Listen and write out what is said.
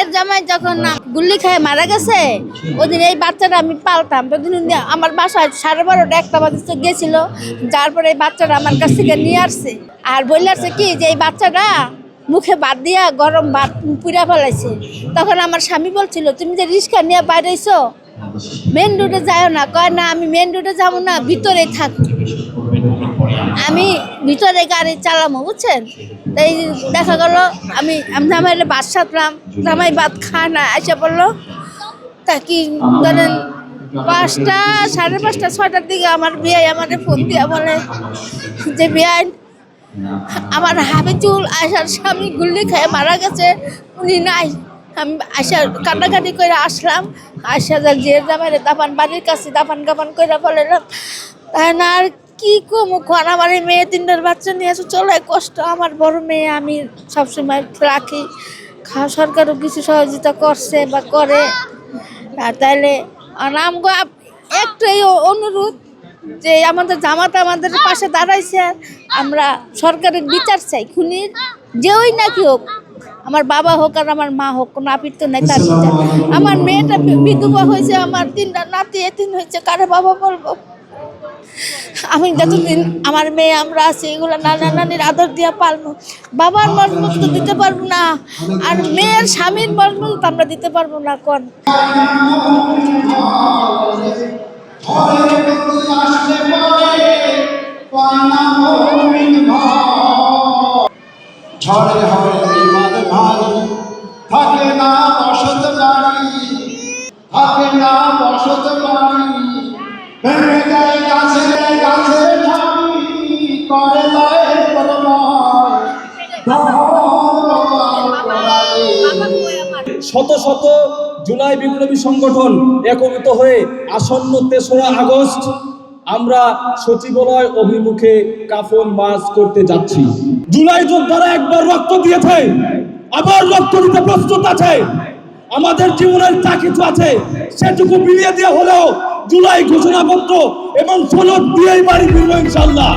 মেয়ের জামাই যখন গুল্লি খেয়ে মারা গেছে, ওদিন এই বাচ্চাটা আমি পালতাম। তখন আমার বাসায় সাড়ে বারোটা, একটা বাজে গেছিল যার পরে এই বাচ্চাটা আমার কাছ থেকে নিয়ে আসছে। আর বললে আসছে কি যে এই বাচ্চাটা মুখে বাদ দিয়া গরম ভাত পুড়া ফেলাইছে। তখন আমার স্বামী বলছিল, তুমি যে রিক্সা নিয়ে বাইরেছো মেন রোডে যাও না। কয়, না, আমি মেন রোডে যাব না ভিতরে থাকি। আমি ভিতরে গাড়ি চালামো, বুঝছেন? তাই দেখা গেল, আমি আমি জামাইলে ভাত সাতলাম জামাই ভাত খায় না এসে বলল তা কি ধরেন পাঁচটা, সাড়ে পাঁচটা, ছয়টার দিকে আমার বিয়ে আমাদের ফোন দিয়া বলে যে, বিয়াই, আমার হাবিজুল আসার স্বামী গুল্লি খেয়ে মারা গেছে, উনি নাই। আমি আয়সা কান্নাকাটি করে আসলাম আয়সা যা, যে জামাই দাপান বাড়ির কাছে দাপান গাপান করে বললাম তাই না আর কি কমু? খান আমার এই মেয়ে তিনটার বাচ্চা নিয়ে আসো, চলে কষ্ট আমার বড় মেয়ে, আমি সবসময় রাখি। সরকারও কিছু সহযোগিতা করছে বা করে। আর আর আমগো আপ- একটাই অনুরোধ যে আমাদের জামাত আমাদের পাশে দাঁড়াইছে, আর আমরা সরকারের বিচার চাই, খুনির যেই নাকি হোক, আমার বাবা হোক আর আমার মা হোক, কোনো আপির তো নাই তার বিচার। আমার মেয়েটা বিধবা হয়েছে, আমার তিনটা নাতি এতিন হয়েছে, কারে বাবা বলব? আমি যতদিন আমার মেয়ে আমরা আছি, এগুলো নানা নানির আদর দিয়ে পারব বাবার মজবুত তো দিতে পারব না, আর মেয়ের স্বামীর মজবুত তো আমরা দিতে পারব না, কোন? থাকে না বসত বাড়ি থাকে না বসত শত শত জুলাই বিপ্লবী সংগঠন একত্রিত হয়ে আসন্ন তেসরা আগস্ট আমরা সচিবালয় অভিমুখে কাফন মাস করতে যাচ্ছি। জুলাই যোদ্ধারা একবার রক্ত দিয়েছে, আবার রক্ত দিতে প্রস্তুত আছে। আমাদের জীবনের যা কিছু আছে, সেটুকু বিলিয়ে দিয়ে হলেও জুলাই ঘোষণাপত্র এবং সনদ দিয়েই বাড়ি ফিরবো ইনশাল্লাহ